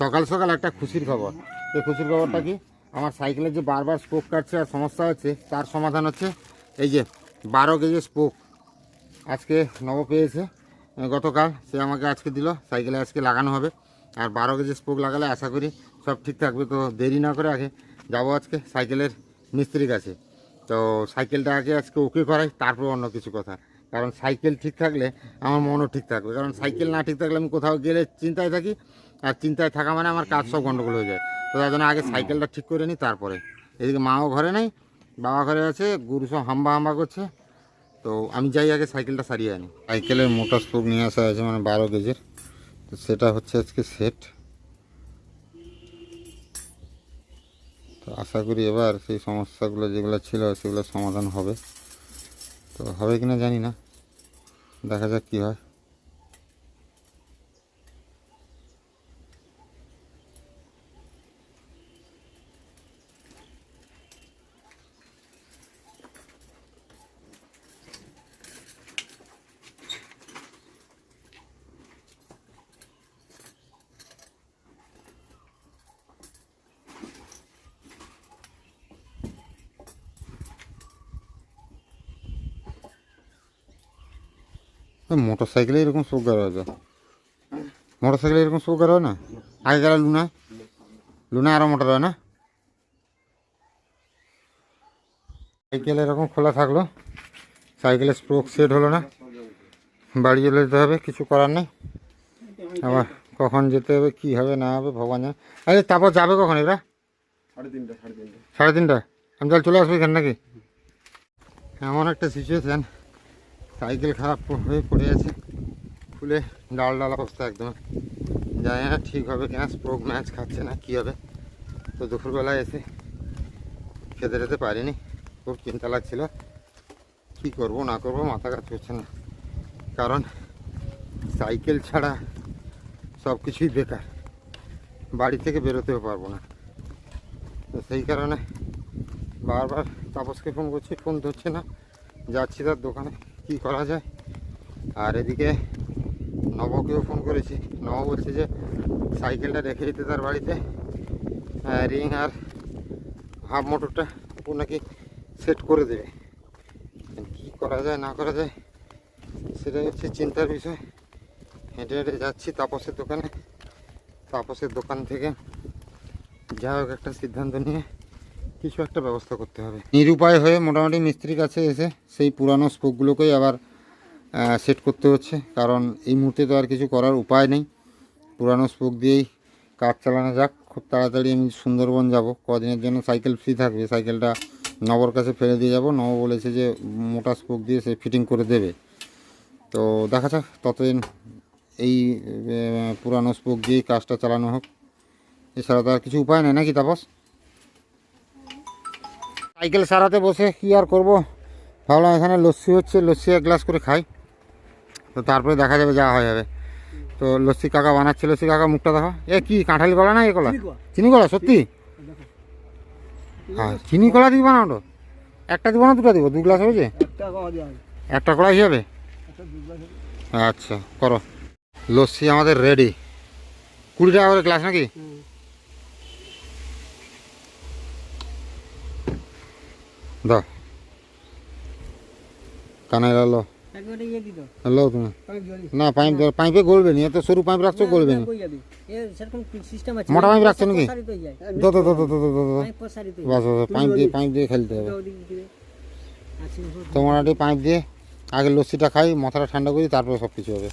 সকাল সকাল একটা খুশির খবর। এই খুশির খবরটা কি? আমার সাইকেলের যে বারবার স্পোক কাটছে আর সমস্যা হচ্ছে, তার সমাধান হচ্ছে এই যে বারো কেজি স্পোক আজকে নব পেয়েছে গতকাল সে আমাকে আজকে দিল, সাইকেলে আজকে লাগানো হবে। আর বারো কেজি স্পোক লাগালে আশা করি সব ঠিক থাকবে, তো দেরি না করে আগে যাব আজকে সাইকেলের মিস্ত্রির কাছে। তো সাইকেলটা আগে আজকে ওকে করাই, তারপর অন্য কিছু কথা। কারণ সাইকেল ঠিক থাকলে আমার মনও ঠিক থাকবে। কারণ সাইকেল না ঠিক থাকলে আমি কোথাও গেলে চিন্তায় থাকি, আর চিন্তায় থাকা মানে আমার কাজ সব গণ্ডগোল হয়ে যায়। তো তার জন্য আগে সাইকেলটা ঠিক করে নিই, তারপরে। এদিকে মাও ঘরে নেই, বাবা ঘরে আছে, গুরু সব হাম্বা হাম্বা করছে। তো আমি যাই আগে সাইকেলটা সারিয়ে আনি। সাইকেলের মোটা স্পোক নিয়ে আসা হয়েছে মানে বারো কেজির তো সেটা হচ্ছে আজকে সেট। তো আশা করি এবার সেই সমস্যাগুলো যেগুলো ছিল সেগুলো সমাধান হবে। তো হবে কিনা জানি না। দেখা যাক কী হয়। মোটর সাইকেলে এরকম সুগার হয় তো? মোটর সাইকেলে এরকম সুগার হয় না? আগে গেল লুনা লুনা আরও মোটর হয় না? সাইকেল এরকম খোলা থাকল সাইকেলের স্প্রোক সেট হলো না। বাড়ি চলে যেতে হবে কিছু করার নেই। আবার কখন যেতে হবে কি হবে না হবে ভগবান জানে। আরে তারপর যাবে কখন এরা? সাড়ে তিনটা সাড়ে তিনটা। সাড়ে তিনটা আমি তাহলে চলে আসব এখানে নাকি? এমন একটা সিচুয়েশান সাইকেল খারাপ হয়ে পড়ে আছে। খুলে ডাল ডাল অবস্থা একদম জানি না ঠিক হবে কিনা স্প্রোক ম্যাচ খাচ্ছে না, কী হবে? তো দুপুরবেলায় এসে খেতে যেতে পারিনি, খুব চিন্তা লাগছিল। কী করব, না করব, মাথা কাজ করছে না। কারণ সাইকেল ছাড়া সব কিছুই বেকার। বাড়ি থেকে বেরোতেও পারব না। তো সেই কারণে বারবার তাপসকে ফোন করছি ফোন ধরছে না। যাচ্ছি তার দোকানে। কি করা যায়? আর এদিকে নবকেও ফোন করেছি। নব বলছে যে, সাইকেলটা রেখে দিতে তার বাড়িতে। রিং আর হাফ মোটরটা ও নাকি সেট করে দেবে। কি করা যায়, না করা যায়, সেটাই হচ্ছে চিন্তার বিষয়। হেঁটে হেঁটে যাচ্ছি তাপসের দোকানে। তাপসের দোকান থেকে যা হোক একটা সিদ্ধান্ত নিয়ে। কিছু একটা ব্যবস্থা করতে হবে। নিরুপায় হয়ে মোটামুটি মিস্ত্রির কাছে এসে সেই পুরানো স্পোকগুলোকেই আবার সেট করতে হচ্ছে। কারণ এই মুহূর্তে তো আর কিছু করার উপায় নেই। পুরানো স্পোক দিয়েই কাজ চালানো যাক। খুব তাড়াতাড়ি আমি সুন্দরবন যাব। কদিনের জন্য সাইকেল ফ্রি থাকবে। সাইকেলটা নবর কাছে ফেলে দিয়ে যাব। নব বলেছে যে মোটা স্পোক দিয়ে সে ফিটিং করে দেবে। তো দেখা যাক, ততদিন এই পুরানো স্পোক দিয়েই কাজটা চালানো হোক। এছাড়া তো আর কিছু উপায় নেই নাকি তাপস? সাইকেল সারাতে বসে কি আর করব? ভাবলাম এখানে লস্যি হচ্ছে লস্যি এক গ্লাস করে খাই। তো তারপরে দেখা যাবে যা হয়ে যাবে। তো লস্যি কাকা বানাচ্ছে লস্যি কাকা মুখটা দেখো। এ কি কাঁঠালি কলা না এ কলা? চিনি কলা। সত্যি? হ্যাঁ চিনি কলা দিবি বানাও একটা দিব না দুটো দিব দু গ্লাস হয়েছে? একটা হবে। কলাই হিসাবে আচ্ছা করো। লস্যি আমাদের রেডি কুড়ি টাকা করে গ্লাস নাকি? দাও। কানাই লালো লাও না পাইপ গলবে এত সরু পাইপ গলবে পাইপ বাস পাইপ দিয়ে পাইপ দিয়ে খেলতে হবে। তো পাইপ দিয়ে আগে লস্যিটা খাই মাথাটা ঠান্ডা করি তারপরে সব কিছু হবে।